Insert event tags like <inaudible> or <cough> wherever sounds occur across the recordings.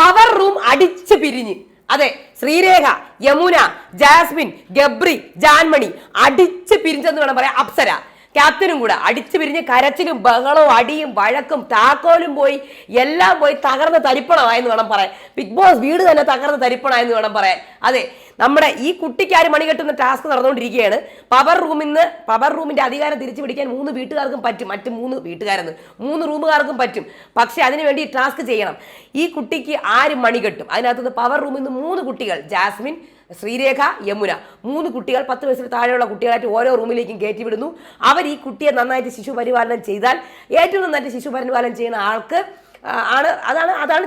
Power room അടിച്ചു പിരിഞ്ഞ്. അതെ ശ്രീരേഖ യമുന ജാസ്മിൻ ഗബ്രി ജാൻമണി അടിച്ച് പിരിഞ്ഞെന്ന് വേണം പറയാം അപ്സര. ക്യാപ്റ്റനും കൂടെ അടിച്ചു പിരിഞ്ഞ് കരച്ചിലും ബഹളവും അടിയും വഴക്കും താക്കോലും പോയി എല്ലാം പോയി തകർന്ന് തരിപ്പണമായെന്ന് വേണം പറയാൻ. ബിഗ് ബോസ് വീട് തന്നെ തകർന്ന് തരിപ്പണമായെന്ന് വേണം പറയാൻ. അതെ നമ്മുടെ ഈ കുട്ടിക്കാർ മണി കെട്ടുന്ന ടാസ്ക് നടന്നുകൊണ്ടിരിക്കുകയാണ്. പവർ റൂമിൽ നിന്ന് പവർ റൂമിന്റെ അധികാരം തിരിച്ചു പിടിക്കാൻ മൂന്ന് വീട്ടുകാർക്കും പറ്റും. മറ്റ് മൂന്ന് വീട്ടുകാരെന്ന്. മൂന്ന് റൂമുകാർക്കും പറ്റും. പക്ഷേ അതിനുവേണ്ടി ടാസ്ക് ചെയ്യണം. ഈ കുട്ടിക്ക് ആര് മണികെട്ടും അതിനകത്തുനിന്ന് പവർ റൂമിൽ നിന്ന് മൂന്ന് കുട്ടികൾ. ജാസ്മിൻ ശ്രീരേഖ യമുന. മൂന്ന് കുട്ടികൾ പത്ത് വയസ്സിന് താഴെയുള്ള കുട്ടികളായിട്ട് ഓരോ റൂമിലേക്കും കയറ്റി വിടുന്നു അവർ ഈ കുട്ടിയെ നന്നായിട്ട് ശിശു പരിപാലനം ചെയ്താൽ ഏറ്റവും നന്നായിട്ട് ശിശു പരിപാലനം ചെയ്യുന്ന ആൾക്ക് ആണ് അതാണ് അതാണ്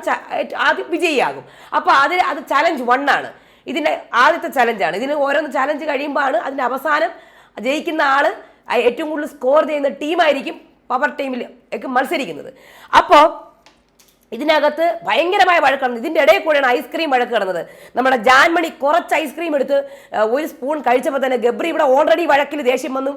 ആദ്യം വിജയിയാകും. അപ്പോൾ അതിൽ അത് ചലഞ്ച് വൺ ആണ്. ഇതിന്റെ ആദ്യത്തെ ചലഞ്ചാണ് ഇതിന് ഓരോന്ന് ചലഞ്ച് കഴിയുമ്പോഴാണ് അതിന്റെ അവസാനം ജയിക്കുന്ന ആൾ ഏറ്റവും കൂടുതൽ സ്കോർ ചെയ്യുന്ന ടീമായിരിക്കും പവർ ടീമിൽ ഒക്കെ മത്സരിക്കുന്നത്. അപ്പോൾ ഇതിനകത്ത് ഭയങ്കരമായ വഴക്കാണ് ഇതിന്റെ ഇടയിൽ കൂടെയാണ് ഐസ്ക്രീം വഴക്ക് കിടന്നത്. നമ്മുടെ ജാൻമണി കുറച്ച് ഐസ്ക്രീം എടുത്ത് ഒരു സ്പൂൺ കഴിച്ചപ്പോൾ തന്നെ ഗബ്രി ഇവിടെ ഓൾറെഡി വഴക്കിൽ ദേഷ്യം വന്നു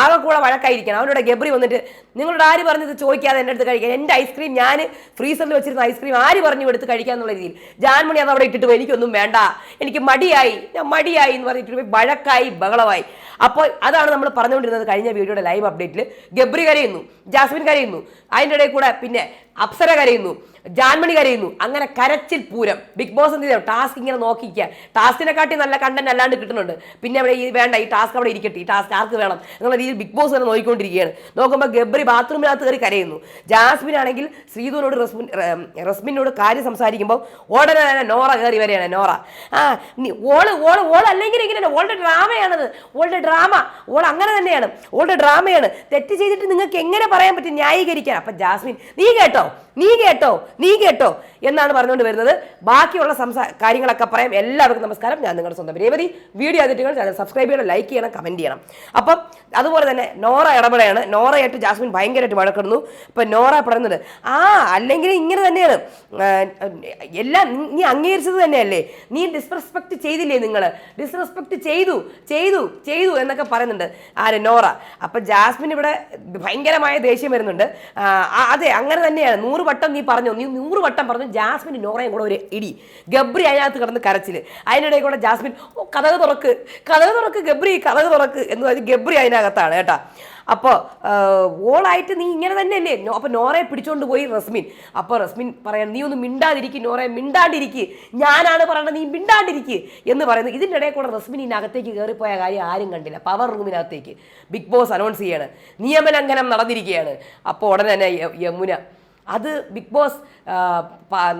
ആകെ കൂടെ വഴക്കായിരിക്കണം. അവനോട് ഗബ്രി വന്നിട്ട് നിങ്ങളോട് ആര് പറഞ്ഞത് ചോദിക്കാതെ എന്റെ അടുത്ത് കഴിക്കാൻ? എന്റെ ഐസ്ക്രീം ഞാൻ ഫ്രീസറിൽ വെച്ചിരുന്ന ഐസ്ക്രീം ആര് പറഞ്ഞു എടുത്ത് കഴിക്കാൻ എന്നുള്ള രീതിയിൽ. ജാൻമണി അത് അവിടെ ഇട്ടിട്ട് പോയി എനിക്കൊന്നും വേണ്ട. എനിക്ക് മടിയായി. ഞാൻ മടിയായി എന്ന് പറഞ്ഞിട്ട് പോയി വഴക്കായി ബഹളമായി. അപ്പോൾ അതാണ് നമ്മൾ പറഞ്ഞുകൊണ്ടിരുന്നത് കഴിഞ്ഞ വീഡിയോയുടെ ലൈവ് അപ്ഡേറ്റിൽ ഗബ്രി കരയുന്നു ജാസ്മിൻ കരയുന്നു. അതിന്റെ ഇടയിൽ കൂടെ പിന്നെ അപ്സര കരയുന്നു. ജാൻമണി കരയുന്നു. അങ്ങനെ കരച്ചിൽ പൂരം. ബിഗ് ബോസ് എന്ത് ചെയ്തു? ടാസ്ക് ഇങ്ങനെ നോക്കിക്കുക ടാസ്കിനെ കാട്ടി നല്ല കണ്ടന്റ് അല്ലാണ്ട് കിട്ടുന്നുണ്ട്. പിന്നെ അവിടെ ഈ വേണ്ട ഈ ടാസ്ക് അവിടെ ഇരിക്കട്ടെ. ഈ ടാസ്ക് ആർക്ക് വേണം? എന്നുള്ള രീതിയിൽ ബിഗ് ബോസ് തന്നെ നോക്കിക്കൊണ്ടിരിക്കുകയാണ്. നോക്കുമ്പോൾ ഗബ്രി ബാത്റൂമിനകത്ത് കയറി കരയുന്നു. ജാസ്മിൻ ആണെങ്കിൽ ശ്രീധുവിനോട് റസ്മിൻ റസ്മിനോട് കാര്യം സംസാരിക്കുമ്പോൾ ഉടനെ തന്നെ നോറ കയറി വരെയാണ് നോറ. ആ ഓൾ ഓൾ ഓൾ അല്ലെങ്കിൽ ഇങ്ങനെയാണ് ഓളുടെ ഡ്രാമയാണത്. ഓളുടെ ഡ്രാമ. ഓൾ അങ്ങനെ തന്നെയാണ്. ഓളുടെ ഡ്രാമയാണ്. തെറ്റ് ചെയ്തിട്ട് നിങ്ങൾക്ക് എങ്ങനെ പറയാൻ പറ്റും? ന്യായീകരിക്കാൻ. അപ്പം ജാസ്മിൻ നീ കേട്ടോ? നീ കേട്ടോ? നീ കേട്ടോ എന്നാണ് പറഞ്ഞുകൊണ്ട് വരുന്നത്. ബാക്കിയുള്ള സംസാ കാര്യങ്ങളൊക്കെ പറയാം. എല്ലാവർക്കും നമസ്കാരം. ഞാൻ നിങ്ങളുടെ സ്വന്തം രേവതി. വീഡിയോ അതിട്ടുകൾ ചാനൽ സബ്സ്ക്രൈബ് ചെയ്യണം ലൈക്ക് ചെയ്യണം കമന്റ് ചെയ്യണം. അപ്പം അതുപോലെ തന്നെ നോറ ഇടപെടയാണ്. നോറയായിട്ട് ജാസ്മിൻ ഭയങ്കരമായിട്ട് വഴക്കിടുന്നു. അപ്പം നോറ പറയുന്നത് ആ അല്ലെങ്കിൽ ഇങ്ങനെ തന്നെയാണ്. എല്ലാം നീ- അംഗീകരിച്ചത് തന്നെയല്ലേ? നീ ഡിസ്റെസ്പെക്ട് ചെയ്തില്ലേ നിങ്ങൾ ഡിസ്റെസ്പെക്ട് ചെയ്തു ചെയ്തു ചെയ്തു എന്നൊക്കെ പറയുന്നുണ്ട് ആര്? നോറ. അപ്പം ജാസ്മിൻ ഇവിടെ ഭയങ്കരമായ ദേഷ്യം വരുന്നുണ്ട്. അതെ അങ്ങനെ തന്നെയാണ്. നൂറ് വട്ടം നീ പറഞ്ഞു. നീ നൂറ് വട്ടം പറഞ്ഞു ജാസ്മിൻ നോറയും കൂടെ ഒരു ഇടി. ഗബ്രി അതിനകത്ത് കിടന്ന് കരച്ചിൽ അതിനിടയിൽ കൂടെ ജാസ്മിൻ ഓ കഥക തുറക്ക് കഥക തുറക്ക് ഗബ്രി കഥക തുറക്ക് എന്ന് പറഞ്ഞ് ഗബ്രി അതിനകത്താണ് കേട്ടാ. അപ്പോൾ ഓളായിട്ട് നീ ഇങ്ങനെ തന്നെയല്ലേ? അപ്പോൾ നോറയെ പിടിച്ചുകൊണ്ട് പോയി റസ്മിൻ. അപ്പോൾ റസ്മിൻ പറയാൻ നീ ഒന്ന് മിണ്ടാതിരിക്കും നോറയെ മിണ്ടാണ്ടിരിക്കുക ഞാനാണ് പറയണത് നീ മിണ്ടാണ്ടിരിക്കുക എന്ന് പറയുന്നത്. ഇതിന്റെ ഇടയിൽ കൂടെ റസ്മിൻ ഇതിനകത്തേക്ക് കയറിപ്പോയ കാര്യം ആരും കണ്ടില്ല. പവർ റൂമിനകത്തേക്ക് ബിഗ് ബോസ് അനൗൺസ് ചെയ്യാണ്. നിയമലംഘനം നടന്നിരിക്കുകയാണ്. അപ്പോൾ ഉടനെ തന്നെ യമുന അത് ബിഗ് ബോസ്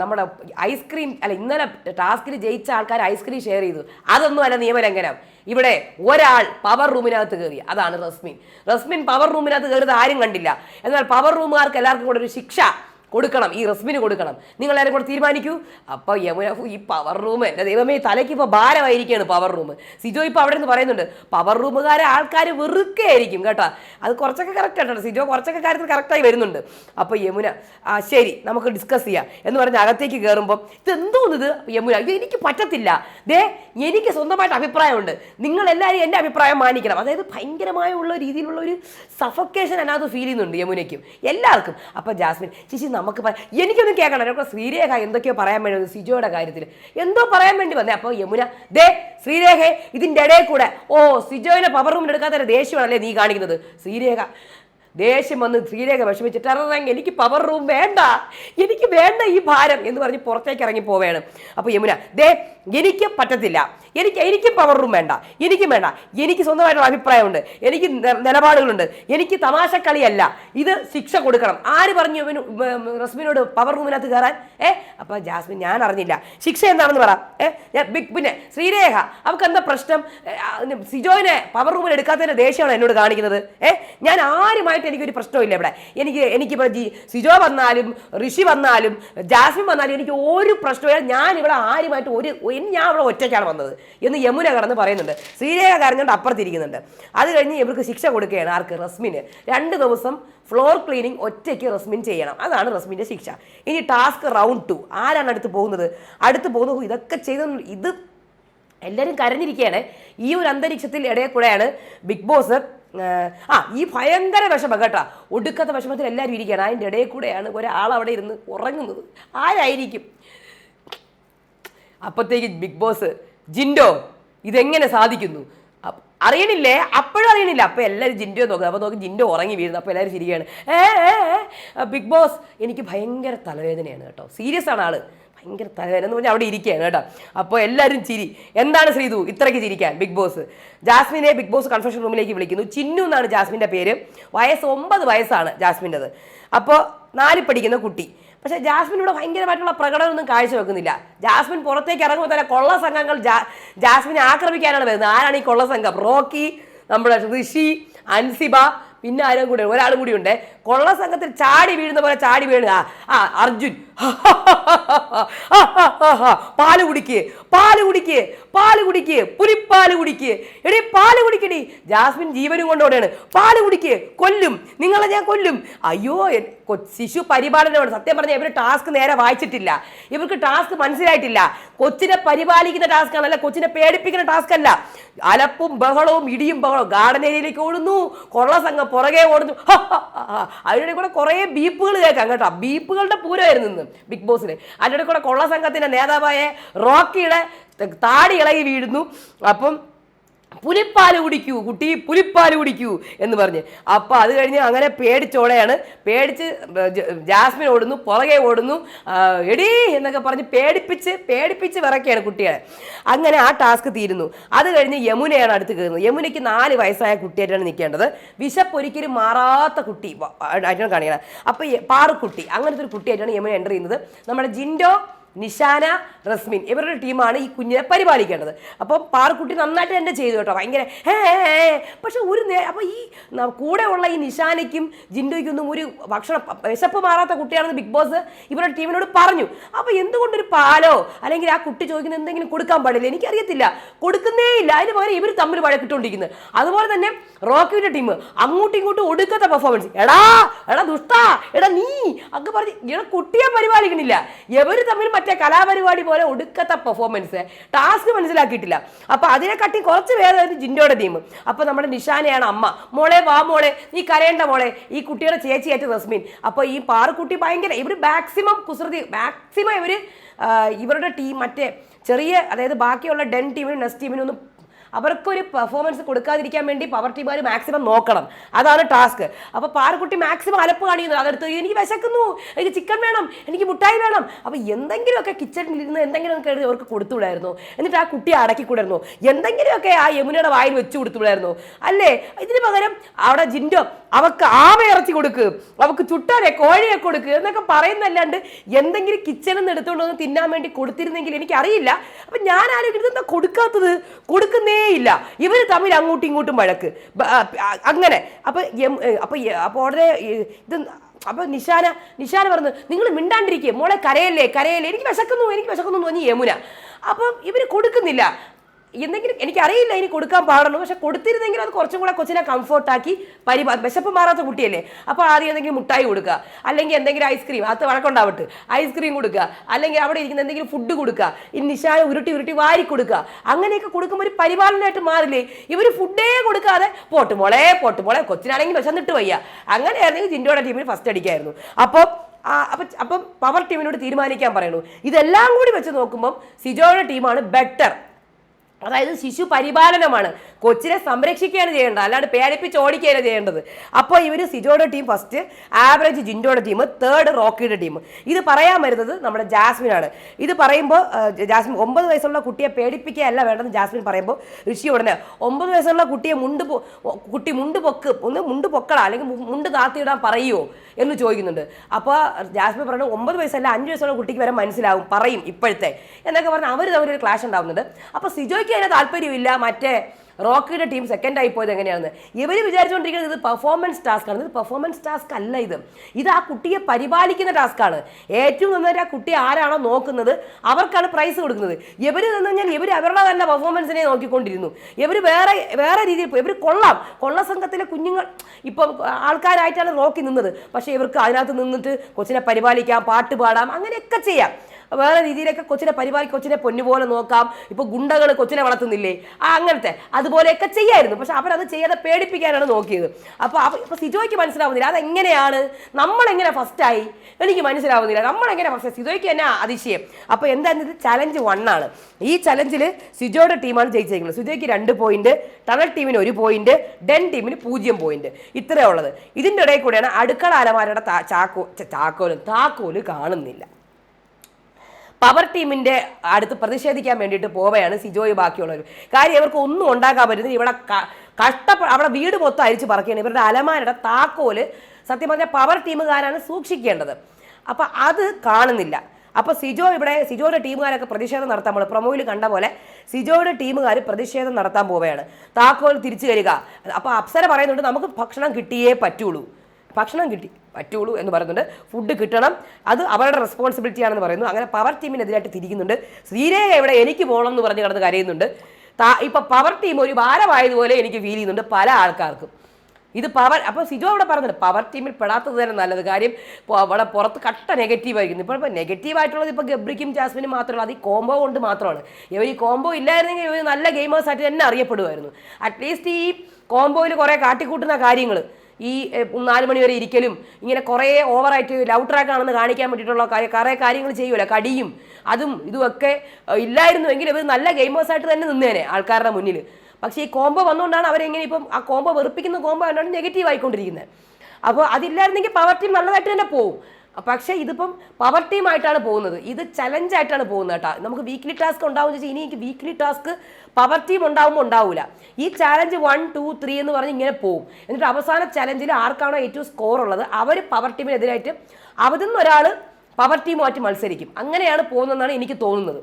നമ്മുടെ ഐസ്ക്രീം അല്ല ഇന്നലെ ടാസ്കിൽ ജയിച്ച ആൾക്കാർ ഐസ്ക്രീം ഷെയർ ചെയ്തു. അതൊന്നും അല്ല നിയമലംഘനം. ഇവിടെ ഒരാൾ പവർ റൂമിനകത്ത് കയറി. അതാണ് റസ്മിൻ. റസ്മിൻ പവർ റൂമിനകത്ത് കയറിയത് ആരും കണ്ടില്ല. എന്നാൽ പവർ റൂമുകാർക്ക് എല്ലാവർക്കും കൂടെ ഒരു ശിക്ഷ. കൊടുക്കണം ഈ റസ്മിന് കൊടുക്കണം. നിങ്ങൾ എല്ലാവരും കൂടെ തീരുമാനിക്കൂ. അപ്പോൾ യമുന ഈ പവർ റൂം എന്റെ ദൈവമേ തലയ്ക്ക് ഇപ്പോൾ ഭാരമായിരിക്കുകയാണ് പവർ റൂം സിജോ ഇപ്പോൾ അവിടെ നിന്ന് പറയുന്നുണ്ട് പവർ റൂമുകാരെ ആൾക്കാർ വെറുക്കുകയായിരിക്കും കേട്ടോ. അത് കുറച്ചൊക്കെ കറക്റ്റ് ആട്ടോ സിജോ. കുറച്ചൊക്കെ കാര്യത്തിൽ കറക്റ്റായി വരുന്നുണ്ട്. അപ്പോൾ യമുന ആ ശരി നമുക്ക് ഡിസ്കസ് ചെയ്യാം. എന്ന് പറഞ്ഞ അകത്തേക്ക് കയറുമ്പോൾ ഇത് എന്തോന്നത് യമുന ഇത് എനിക്ക് പറ്റത്തില്ല. ദേ എനിക്ക് സ്വന്തമായിട്ട് അഭിപ്രായമുണ്ട്. നിങ്ങൾ എല്ലാവരും എന്റെ അഭിപ്രായം മാനിക്കണം. അതായത് ഭയങ്കരമായ ഉള്ള രീതിയിലുള്ള ഒരു സഫക്കേഷൻ അതിനകത്ത് ഫീൽ ചെയ്യുന്നുണ്ട് യമുനയ്ക്കും എല്ലാവർക്കും. അപ്പോൾ ജാസ്മിൻ ചേച്ചി നമുക്ക് എനിക്കൊന്നും കേൾക്കണം എന്നൊക്കെ ശ്രീരേഖ എന്തൊക്കെയോ പറയാൻ വേണ്ടി വന്നു സിജോയുടെ കാര്യത്തിൽ എന്തോ പറയാൻ വേണ്ടി വന്നേ. അപ്പോൾ യമുന ദേ ശ്രീരേഖ ഇതിന്റെ ഇടയിൽ കൂടെ. ഓ സിജോയിനെ പവർ റൂമിൽ എടുക്കാത്ത ദേഷ്യമാണല്ലേ നീ കാണിക്കുന്നത്? ശ്രീരേഖ ദേഷ്യം വന്ന് ശ്രീരേഖ വിഷമിച്ചിട്ട് ഇറങ്ങി എനിക്ക് പവർ റൂം വേണ്ട. എനിക്ക് വേണ്ട ഈ ഭാരം. എന്ന് പറഞ്ഞ് പുറത്തേക്ക് ഇറങ്ങി പോവുകയാണ് അപ്പോൾ യമുന ദേ എനിക്ക് പറ്റത്തില്ല. എനിക്ക് എനിക്ക് പവർ റൂം വേണ്ട. എനിക്കും വേണ്ട. എനിക്ക് സ്വന്തമായിട്ടുള്ള അഭിപ്രായമുണ്ട്. എനിക്ക് നിലപാടുകളുണ്ട്. എനിക്ക് തമാശ കളിയല്ല ഇത് ശിക്ഷ കൊടുക്കണം. ആര് പറഞ്ഞു ഇവന് റസ്മിനോട് പവർ റൂമിനകത്ത് കയറാൻ? ഏ? അപ്പോൾ ജാസ്മിൻ ഞാൻ അറിഞ്ഞില്ല. ശിക്ഷ എന്താണെന്ന് പറ. ഏ? ഞാൻ പിന്നെ ശ്രീരേഖ അവർക്ക് എന്താ പ്രശ്നം സിജോയിനെ പവർ റൂമിൽ എടുക്കാത്തതിന്റെ ദേഷ്യമാണ് എന്നോട് കാണിക്കുന്നത്? ഏ? ഞാൻ ആരുമായിട്ട് എനിക്കൊരു പ്രശ്നമില്ല ഇവിടെ. എനിക്ക് എനിക്കിപ്പോൾ ജി സിജോ വന്നാലും ഋഷി വന്നാലും ജാസ്മിൻ വന്നാലും എനിക്ക് ഒരു പ്രശ്നമില്ല ഞാൻ ഇവിടെ ആരുമായിട്ട് ഒരു- ഞാൻ ഇവിടെ ഒറ്റയ്ക്കാണ് വന്നത്. എന്ന് യമുന കടന്ന് പറയുന്നുണ്ട്. ശ്രീരേഖ കരഞ്ഞുകൊണ്ട് അപ്പുറത്തിരിക്കുന്നുണ്ട്. അത് കഴിഞ്ഞ് ഇവർക്ക് ശിക്ഷ കൊടുക്കുകയാണ് ആർക്ക്? റസ്മിന്. രണ്ട് ദിവസം ഫ്ലോർ ക്ലീനിങ് ഒറ്റയ്ക്ക് റസ്മിൻ ചെയ്യണം. അതാണ് റസ്മിന്റെ ശിക്ഷ. ഇനി ടാസ്ക് റൗണ്ട് ടു ആരാണ് അടുത്ത് പോകുന്നത്? അടുത്ത് പോകുന്നത് ഇതൊക്കെ ചെയ്ത ഇത് എല്ലാവരും കരഞ്ഞിരിക്കുകയാണ്. ഈ ഒരു അന്തരീക്ഷത്തിൽ ഇടയിൽ കൂടെയാണ് ബിഗ് ബോസ് ആ ഈ ഭയങ്കര വിഷമം കേട്ടോ. ഒടുക്കത്തെ വിഷമത്തിൽ എല്ലാവരും ഇരിക്കുകയാണ്. അതിന്റെ ഇടയിൽ കൂടെയാണ് ഒരാൾ അവിടെ ഇരുന്ന് ഉറങ്ങുന്നത്. ആരായിരിക്കും? അപ്പോഴത്തേക്ക് ബിഗ് ബോസ് ജിൻഡോ ഇതെങ്ങനെ സാധിക്കുന്നു? അറിയണില്ലേ? അപ്പോഴും അറിയണില്ല. അപ്പൊ എല്ലാവരും ജിൻഡോ നോക്കുക അപ്പോൾ നോക്കി ജിൻഡോ ഉറങ്ങി വീഴുന്നു. അപ്പോൾ എല്ലാവരും ചിരിക്കുകയാണ്. ഏ, ബിഗ് ബോസ് എനിക്ക് ഭയങ്കര തലവേദനയാണ് കേട്ടോ. സീരിയസ് ആണ് ആൾ. ഭയങ്കര തലവേദന എന്ന് പറഞ്ഞാൽ അവിടെ ഇരിക്കുകയാണ് കേട്ടോ. അപ്പോൾ എല്ലാവരും ചിരി. എന്താണ് ശ്രീതു ഇത്രയ്ക്ക് ചിരിക്കാൻ ബിഗ് ബോസ്? ജാസ്മിനെ ബിഗ് ബോസ് കൺഫെഷൻ റൂമിലേക്ക് വിളിക്കുന്നു. ചിന്നു എന്നാണ് ജാസ്മിന്റെ പേര്. വയസ്സ് ഒമ്പത് വയസ്സാണ് ജാസ്മിന്റെത് അപ്പോൾ നാല് പഠിക്കുന്ന കുട്ടി. പക്ഷേ ജാസ്മിൻ ഇവിടെ ഭയങ്കരമായിട്ടുള്ള പ്രകടനമൊന്നും കാഴ്ചവെക്കുന്നില്ല. ജാസ്മിൻ പുറത്തേക്ക് ഇറങ്ങുമ്പോൾ തന്നെ കൊള്ള സംഘങ്ങൾ ജാസ്മിനെ ആക്രമിക്കാനാണ് വരുന്നത്. ആരാണ് ഈ കൊള്ള സംഘം? റോക്കി നമ്മുടെ ഋഷി അൻസിബ പിന്നെ ആരും കൂടെ ഒരാളും കൂടി ഉണ്ട്. കൊള്ള സംഘത്തിൽ ചാടി വീഴുന്ന പോലെ ചാടി വീഴുക. ആ അർജുൻ. പാൽ കുടിക്ക് പാൽ കുടിക്ക് പാൽ കുടിക്ക് പുലിപ്പാൽ കുടിക്ക്. എടീ പാൽ കുടിക്കടി. ജാസ്മിൻ ജീവനും കൊണ്ടോടെയാണ് പാൽ കുടിക്ക് കൊല്ലും. നിങ്ങളെ ഞാൻ കൊല്ലും. അയ്യോ ശിശു പരിപാലനമാണ്. സത്യം പറഞ്ഞാൽ ഇവർ ടാസ്ക് നേരെ വായിച്ചിട്ടില്ല. ഇവർക്ക് ടാസ്ക് മനസ്സിലായിട്ടില്ല. കൊച്ചിനെ പരിപാലിക്കുന്ന ടാസ്ക് ആണ് അല്ല കൊച്ചിനെ പേടിപ്പിക്കുന്ന ടാസ്ക് അല്ല. അലപ്പും ബഹളവും ഇടിയും ബഹളവും ഗാർഡൻ ഏരിയയിലേക്ക് ഓടുന്നു. കൊള്ള സംഘം പുറകെ ഓടുന്നു. <laughs> അതിനിടെ കൂടെ കുറേ ബീപ്പുകൾ കേൾക്കാം കേട്ടോ. ബീപ്പുകളുടെ പൂരമായിരുന്നു ഇന്ന് ബിഗ് ബോസിന് അതിനിടെ കൂടെ കൊള്ള സംഘത്തിന്റെ നേതാവായ റോക്കിയുടെ താടി ഇളകി വീഴുന്നു. അപ്പം പുലിപ്പാൽ കുടിക്കൂ കുട്ടി പുലിപ്പാൽ കുടിക്കൂ എന്ന് പറഞ്ഞ്. അപ്പോൾ അത് കഴിഞ്ഞ് അങ്ങനെ പേടിച്ചോടെയാണ് പേടിച്ച് ജാസ്മിൻ ഓടുന്നു പുറകെ ഓടുന്നു. എടീ എന്നൊക്കെ പറഞ്ഞ് പേടിപ്പിച്ച് പേടിപ്പിച്ച് വിറക്കുകയാണ് കുട്ടികളെ. അങ്ങനെ ആ ടാസ്ക് തീരുന്നു. അത് കഴിഞ്ഞ് യമുനയാണ് അടുത്ത് കയറുന്നത്. യമുനയ്ക്ക് നാല് വയസ്സായ കുട്ടിയായിട്ടാണ് നിൽക്കേണ്ടത്. വിശപ്പ് ഒരിക്കലും മാറാത്ത കുട്ടി ആയിട്ടാണ് കാണിക്കുന്നത് അപ്പോൾ പാറുക്കുട്ടി അങ്ങനത്തെ ഒരു കുട്ടിയായിട്ടാണ് യമുന എന്റർ ചെയ്യുന്നത്. നമ്മുടെ ജിൻഡോ നിഷാന റസ്മിൻ ഇവരുടെ ടീമാണ് ഈ കുഞ്ഞിനെ പരിപാലിക്കേണ്ടത്. അപ്പം പാറക്കുട്ടി നന്നായിട്ട് തന്നെ ചെയ്തു കേട്ടോ. ഭയങ്കര ഹേ. പക്ഷെ ഒരു നേ അപ്പോൾ ഈ കൂടെ ഉള്ള ഈ നിഷാനയ്ക്കും ജിൻഡോയ്ക്കൊന്നും ഒരു ഭക്ഷണം വിശപ്പ് മാറാത്ത കുട്ടിയാണെന്ന് ബിഗ് ബോസ് ഇവരുടെ ടീമിനോട് പറഞ്ഞു. അപ്പോൾ എന്തുകൊണ്ടൊരു പാലോ അല്ലെങ്കിൽ ആ കുട്ടി ചോദിക്കുന്ന എന്തെങ്കിലും കൊടുക്കാൻ പാടില്ല? എനിക്കറിയത്തില്ല. കൊടുക്കുന്നേ ഇല്ല. അതിന് പകരം ഇവർ തമ്മിൽ വഴക്കിട്ടുകൊണ്ടിരിക്കുന്നത് അതുപോലെ തന്നെ റോക്കിയുടെ ടീം അങ്ങോട്ടും ഇങ്ങോട്ടും ഒടുക്കത്തെ പെർഫോമൻസ് എടാ എടാ ദുഷ്ടാ എടാ നീ. ഒക്കെ പറഞ്ഞ് ഇവിടെ കുട്ടിയെ പരിപാലിക്കണില്ല. എവർ തമ്മിൽ മറ്റേ കലാപരിപാടി പോലെ ഒടുക്കത്തെ പെർഫോമൻസ് ടാസ്ക് മനസ്സിലാക്കിയിട്ടില്ല. അപ്പൊ അതിനെക്കാട്ടി കുറച്ച് പേരായിരുന്നു ജിൻഡോയുടെ ടീം അപ്പൊ നമ്മുടെ നിഷാനയാണ് അമ്മ. മോളെ വാ മോളെ നീ കരയേണ്ട മോളെ. ഈ കുട്ടിയുടെ ചേച്ചിയായിട്ട് റസ്മിൻ. അപ്പൊ ഈ പാറുക്കുട്ടി ഭയങ്കര ഇവർ മാക്സിമം കുസൃതി മാക്സിമം ഇവർ ഇവരുടെ ടീം മറ്റേ ചെറിയ അതായത് ബാക്കിയുള്ള ഡെൻ ടീമിനും നെസ്റ്റ് ടീമിനും ഒന്നും അവർക്കൊരു പെർഫോമൻസ് കൊടുക്കാതിരിക്കാൻ വേണ്ടി പവർ ടീമാർ മാക്സിമം നോക്കണം. അതാണ് ടാസ്ക് അപ്പോൾ പാറക്കുട്ടി മാക്സിമം അലപ്പ് കാണിക്കുന്നത് അതെടുത്ത് എനിക്ക് വിശക്കുന്നു. എനിക്ക് ചിക്കൻ വേണം. എനിക്ക് മുട്ടായി വേണം. അപ്പോൾ എന്തെങ്കിലുമൊക്കെ കിച്ചണിൽ ഇരുന്ന് എന്തെങ്കിലുമൊക്കെ എടുത്ത് അവർക്ക് കൊടുത്തുവിടായിരുന്നു. എന്നിട്ട് ആ കുട്ടിയെ അടക്കി കൂടായിരുന്നു എന്തെങ്കിലുമൊക്കെ ആ യമുനയുടെ വായിൽ വെച്ച് കൊടുത്തുവിടായിരുന്നു. അല്ലേ? ഇതിന് പകരം അവിടെ ജിൻഡോ അവക്ക് ആമ ഇറച്ചി കൊടുക്ക്. അവക്ക് ചുട്ടാനെ കോഴിയെ കൊടുക്ക് എന്നൊക്കെ പറയുന്നല്ലാണ്ട് എന്തെങ്കിലും കിച്ചണിൽ നിന്ന് എടുത്തുകൊണ്ട് വന്ന് തിന്നാൻ വേണ്ടി കൊടുത്തിരുന്നെങ്കിൽ എനിക്കറിയില്ല. അപ്പം ഞാൻ ആലോചിക്കുന്നത് എന്താ കൊടുക്കാത്തത്? കൊടുക്കുന്നേ ഇല്ല. ഇവർ തമ്മിൽ അങ്ങോട്ടും ഇങ്ങോട്ടും വഴക്ക്. അങ്ങനെ. അപ്പം അപ്പൊ അപ്പൊ അപ്പം അപ്പോൾ ഉടനെ ഇത് അപ്പൊ നിശാന നിശാന പറഞ്ഞു നിങ്ങൾ മിണ്ടാണ്ടിരിക്കുക മോളെ കരയല്ലേ കരയല്ലേ. എനിക്ക് വിശക്കുന്നു എനിക്ക് വിശക്കുന്നു തോന്നി യമുന. അപ്പം ഇവർ കൊടുക്കുന്നില്ല. എന്തെങ്കിലും എനിക്കറിയില്ല ഇനി കൊടുക്കാൻ പാടുള്ളൂ. പക്ഷെ കൊടുത്തിരുന്നെങ്കിൽ അത് കുറച്ചും കൂടെ കൊച്ചിനെ കംഫർട്ടാക്കി പരിപാ വിശപ്പ് മാറാത്ത കുട്ടിയല്ലേ? അപ്പോൾ ആദ്യം എന്തെങ്കിലും മുട്ടായി കൊടുക്കുക. അല്ലെങ്കിൽ എന്തെങ്കിലും ഐസ്ക്രീം അത് വഴക്കുണ്ടാവട്ടെ. ഐസ്ക്രീം കൊടുക്കുക. അല്ലെങ്കിൽ അവിടെ ഇരിക്കുന്ന എന്തെങ്കിലും ഫുഡ് കൊടുക്കുക. ഈ നിശായ ഉരുട്ടി ഉരുട്ടി വാരി കൊടുക്കുക. അങ്ങനെയൊക്കെ കൊടുക്കുമ്പോൾ ഒരു പരിപാലനമായിട്ട് മാറില്ലേ? ഇവർ ഫുഡേ കൊടുക്കാതെ പോട്ട് മോളെ പോട്ട് മോളെ കൊച്ചിനാണെങ്കിൽ വിശന്നിട്ട് വയ്യ. അങ്ങനെയായിരുന്നെങ്കിൽ ജിൻഡോയുടെ ടീമിൽ ഫസ്റ്റ് അടിക്കായിരുന്നു. അപ്പോൾ അപ്പം അപ്പം പവർ ടീമിനോട് തീരുമാനിക്കാൻ പറയുന്നു. ഇതെല്ലാം കൂടി വെച്ച് നോക്കുമ്പം സിജോയുടെ ടീമാണ് ബെറ്റർ അതായത് ശിശു പരിപാലനമാണ്. കൊച്ചിനെ സംരക്ഷിക്കുകയാണ് ചെയ്യേണ്ടത്. അല്ലാണ്ട് പേടിപ്പിച്ച് ഓടിക്കുകയാണ് ചെയ്യേണ്ടത്. അപ്പോൾ ഇവർ സിജോയുടെ ടീം ഫസ്റ്റ് ആവറേജ് ജിൻഡോയുടെ ടീം തേർഡ് റോക്കിയുടെ ടീം ഇത് പറയാൻ വരുന്നത് നമ്മുടെ ജാസ്മിനാണ്. ഇത് പറയുമ്പോൾ ജാസ്മിൻ ഒമ്പത് വയസ്സുള്ള കുട്ടിയെ പേടിപ്പിക്കുകയല്ല വേണ്ടെന്ന് ജാസ്മിൻ പറയുമ്പോൾ ഋഷി ഉടനെ ഒമ്പത് വയസ്സുള്ള കുട്ടിയെ മുണ്ട് കുട്ടി മുണ്ട് പൊക്ക് ഒന്ന് മുണ്ട് പൊക്കടാ അല്ലെങ്കിൽ മുണ്ട് താത്തിയിടാൻ പറയുമോ എന്ന് ചോദിക്കുന്നുണ്ട്. അപ്പോൾ ജാസ്മിൻ പറഞ്ഞു ഒമ്പത് വയസ്സല്ല അഞ്ച് വയസ്സുള്ള കുട്ടിക്ക് വരെ മനസ്സിലാവും പറയും ഇപ്പോഴത്തെ. എന്നൊക്കെ പറഞ്ഞാൽ അവർ തമ്മിൽ ഒരു ക്ലാഷ് ഉണ്ടാവുന്നുണ്ട്. അപ്പോൾ സിജോയ്ക്ക് അതിന് താല്പര്യമില്ല മറ്റേ റോക്കിയുടെ ടീം സെക്കൻഡ് ആയി പോയത് എങ്ങനെയാണെന്ന്. ഇവർ വിചാരിച്ചുകൊണ്ടിരിക്കുന്നത് ഇത് പെർഫോമൻസ് ടാസ്ക് ആണ്. ഇത് പെർഫോമൻസ് ടാസ്ക് അല്ല ഇത്. ഇത് ആ കുട്ടിയെ പരിപാലിക്കുന്ന ടാസ്ക്കാണ് ഏറ്റവും നന്നായിട്ട് ആ കുട്ടി ആരാണോ നോക്കുന്നത് അവർക്കാണ് പ്രൈസ് കൊടുക്കുന്നത്. ഇവർ എന്ന് കഴിഞ്ഞാൽ ഇവർ അവരുടെ തന്നെ പെർഫോമൻസിനെ നോക്കിക്കൊണ്ടിരുന്നു. ഇവർ വേറെ വേറെ രീതിയിൽ ഇവർ കൊള്ളാം. കൊള്ള സംഘത്തിലെ കുഞ്ഞുങ്ങൾ ഇപ്പം ആൾക്കാരായിട്ടാണ് റോക്കി നിന്നത്. പക്ഷേ ഇവർക്ക് അതിനകത്ത് നിന്നിട്ട് കൊച്ചിനെ പരിപാലിക്കാം പാട്ട് പാടാം അങ്ങനെയൊക്കെ ചെയ്യാം. വേറെ രീതിയിലൊക്കെ കൊച്ചിനെ പരിപാടി കൊച്ചിനെ പൊന്നുപോലെ നോക്കാം. ഇപ്പൊ ഗുണ്ടകൾ കൊച്ചിനെ വളർത്തുന്നില്ലേ? ആ അങ്ങനത്തെ. അതുപോലെയൊക്കെ ചെയ്യായിരുന്നു. പക്ഷെ അവരത് ചെയ്യാതെ പേടിപ്പിക്കാനാണ് നോക്കിയത്. അപ്പൊ അവ- ഇപ്പൊ സിജോയ്ക്ക് മനസ്സിലാവുന്നില്ല. അതെങ്ങനെയാണ്? നമ്മളെങ്ങനെ ഫസ്റ്റായി എനിക്ക് മനസ്സിലാവുന്നില്ല. നമ്മളെങ്ങനെ ഫസ്റ്റ് സിജോയ്ക്ക് തന്നെ അതിശയം? അപ്പൊ എന്താ ഇത്? ചലഞ്ച് വൺ ആണ്. ഈ ചലഞ്ചിൽ സിജോയുടെ ടീമാണ് ജയിച്ചിരിക്കുന്നത് സിജോയ്ക്ക് രണ്ട് പോയിന്റ് ടണൽ ടീമിന് ഒരു പോയിന്റ് ഡെൻ ടീമിന് പൂജ്യം പോയിന്റ് ഇത്രയുള്ളത് ഇതിന്റെ ഇടയിൽ കൂടെയാണ് അടുക്കള അലമാരയുടെ ചാക്കോ ചാക്കോലും താക്കോൽ കാണുന്നില്ല. പവർ ടീമിന്റെ അടുത്ത് പ്രതിഷേധിക്കാൻ വേണ്ടിയിട്ട് പോവുകയാണ് സിജോയ് ബാക്കിയുള്ളവർ. കാര്യം ഇവർക്ക് ഒന്നും ഉണ്ടാക്കാൻ പറ്റുന്നില്ല ഇവിടെ കഷ്ടപ്പെ അവിടെ വീട് മൊത്തം അരിച്ച് പറക്കുകയാണ്. ഇവരുടെ അലമാരുടെ താക്കോൽ സത്യം പറഞ്ഞാൽ പവർ ടീമുകാരാണ് സൂക്ഷിക്കേണ്ടത്. അപ്പൊ അത് കാണുന്നില്ല. അപ്പൊ സിജോ ഇവിടെ സിജോയുടെ ടീമുകാരൊക്കെ പ്രതിഷേധം നടത്താൻ പോലെ പ്രൊമോയിൽ കണ്ട പോലെ സിജോയുടെ ടീമുകാർ പ്രതിഷേധം നടത്താൻ പോവുകയാണ്. താക്കോൽ തിരിച്ചു വരിക അപ്പോൾ അപ്സര പറയുന്നുണ്ട് നമുക്ക് ഭക്ഷണം കിട്ടിയേ പറ്റുള്ളൂ. ഭക്ഷണം കിട്ടി പറ്റുള്ളൂ എന്ന് പറയുന്നുണ്ട്. ഫുഡ് കിട്ടണം. അത് അവരുടെ റെസ്പോൺസിബിലിറ്റി ആണെന്ന് പറയുന്നു. അങ്ങനെ പവർ ടീമിനെതിരായിട്ട് തിരിക്കുന്നുണ്ട്. ശ്രീരേഖ ഇവിടെ എനിക്ക് പോകണം എന്ന് പറഞ്ഞ് കിടന്ന് കരയുന്നുണ്ട്. ഇപ്പൊ പവർ ടീം ഒരു ഭാരമായതുപോലെ എനിക്ക് ഫീൽ ചെയ്യുന്നുണ്ട് പല ആൾക്കാർക്കും. ഇത് പവർ അപ്പോൾ സിജോ അവിടെ പറഞ്ഞിട്ടുണ്ട് പവർ ടീമിൽ പെടാത്തത് തന്നെ നല്ലത്. കാര്യം അവിടെ പുറത്ത് കട്ട നെഗറ്റീവ് ആയിരിക്കുന്നു. ഇപ്പോൾ ഇപ്പോൾ നെഗറ്റീവ് ആയിട്ടുള്ളത് ഇപ്പോൾ ഗബ്രിക്കും ജാസ്മിനും മാത്രമല്ല അത് ഈ കോംബോ കൊണ്ട് മാത്രമാണ്. ഇവർ ഈ കോംബോ ഇല്ലായിരുന്നെങ്കിൽ ഇവർ നല്ല ഗെയിമേഴ്സ് ആയിട്ട് തന്നെ അറിയപ്പെടുമായിരുന്നു. അറ്റ്ലീസ്റ്റ് ഈ കോംബോയിൽ കുറേ കാട്ടിക്കൂട്ടുന്ന കാര്യങ്ങൾ ഈ നാല് മണി വരെ ഇരിക്കലും ഇങ്ങനെ കുറേ ഓവറായിട്ട് ട്രാക്ക് ആണെന്ന് കാണിക്കാൻ വേണ്ടിയിട്ടുള്ള കുറേ കാര്യങ്ങൾ ചെയ്യൂല. കടിയും അതും ഇതുമൊക്കെ ഇല്ലായിരുന്നുവെങ്കിൽ ഇവർ നല്ല ഗെയിമേഴ്സായിട്ട് തന്നെ നിന്നേനെ ആൾക്കാരുടെ മുന്നിൽ. പക്ഷേ ഈ കോംബോ വന്നുകൊണ്ടാണ് അവരെങ്ങനെ ഇപ്പം ആ കോംബോ വെറുപ്പിക്കുന്ന കോംബോ ആയിട്ടാണ് നെഗറ്റീവ് ആയിക്കൊണ്ടിരിക്കുന്നത് അപ്പോൾ അതില്ലായിരുന്നെങ്കിൽ പവർ ടീം നല്ലതായിട്ട് തന്നെ പോകും പക്ഷേ ഇതിപ്പം പവർ ടീമായിട്ടാണ് പോകുന്നത്. ഇത് ചലഞ്ച് ആയിട്ടാണ് പോകുന്നത് കേട്ടോ. നമുക്ക് വീക്ക്ലി ടാസ്ക് ഉണ്ടാവും ചോദിച്ചാൽ ഇനി എനിക്ക് വീക്ക്ലി ടാസ്ക് പവർ ടീം ഉണ്ടാവുമ്പോൾ ഉണ്ടാവില്ല ഈ ചലഞ്ച് വൺ ടു ത്രീ എന്ന് പറഞ്ഞ് ഇങ്ങനെ പോകും എന്നിട്ട് അവസാന ചലഞ്ചിൽ ആർക്കാണോ ഏറ്റവും സ്കോർ ഉള്ളത്? അവർ പവർ ടീമിനെതിരായിട്ട് അവരിൽ ഒരാൾ പവർ ടീമുമായിട്ട് മത്സരിക്കും. അങ്ങനെയാണ് പോകുന്നതെന്നാണ് എനിക്ക് തോന്നുന്നത്.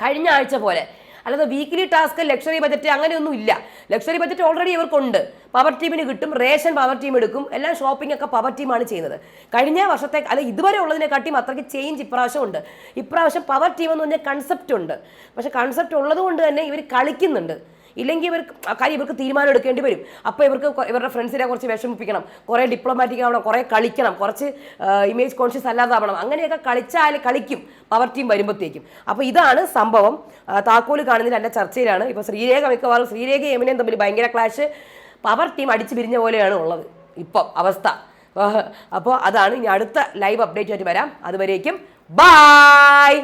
കഴിഞ്ഞ ആഴ്ച പോലെ. അല്ലാതെ വീക്ക്ലി ടാസ്ക് ലക്ഷറി ബജറ്റ് അങ്ങനെയൊന്നും ഇല്ല. ലക്ഷറി ബജറ്റ് ഓൾറെഡി ഇവർക്കുണ്ട്. പവർ ടീമിന് കിട്ടും റേഷൻ പവർ ടീം എടുക്കും എല്ലാം ഷോപ്പിംഗ് ഒക്കെ പവർ ടീമാണ് ചെയ്യുന്നത്. കഴിഞ്ഞ വർഷത്തെ അല്ല ഇതുവരെ ഉള്ളതിനെക്കാട്ടിയും അത്രയ്ക്ക് ചേഞ്ച് ഇപ്രാവശ്യം ഉണ്ട് ഇപ്രാവശ്യം പവർ ടീം എന്ന് പറഞ്ഞ കൺസെപ്റ്റ് ഉണ്ട്. പക്ഷെ കൺസെപ്റ്റ് ഉള്ളത് കൊണ്ട് തന്നെ ഇവർ കളിക്കുന്നുണ്ട്. ഇല്ലെങ്കിൽ ഇവർക്ക് കാര്യം ഇവർക്ക് തീരുമാനം എടുക്കേണ്ടി വരും. അപ്പോൾ ഇവർക്ക് ഇവരുടെ ഫ്രണ്ട്സിനെ കുറച്ച് വിഷമിപ്പിക്കണം. കുറേ ഡിപ്ലോമാറ്റിക് ആവണം കുറേ കളിക്കണം കുറച്ച് ഇമേജ് കോൺഷ്യസ് അല്ലാതാവണം. അങ്ങനെയൊക്കെ കളിച്ചാൽ കളിക്കും. പവർ ടീം വരുമ്പോഴത്തേക്കും അപ്പോൾ ഇതാണ് സംഭവം. താക്കോൽ കാണുന്നതിൽ എന്റെ ചർച്ചയിലാണ്. ഇപ്പോൾ ശ്രീരേഖ മിക്കവാറും ശ്രീരേഖ എമിനെയും തമ്മിൽ ഭയങ്കര ക്ലാഷ് പവർ ടീം അടിച്ചു പിരിഞ്ഞ പോലെയാണ് ഉള്ളത്. ഇപ്പം അവസ്ഥ. അപ്പോൾ അതാണ് ഇനി അടുത്ത ലൈവ് അപ്ഡേറ്റ് ആയിട്ട് വരാം. അതുവരേക്കും ബായ്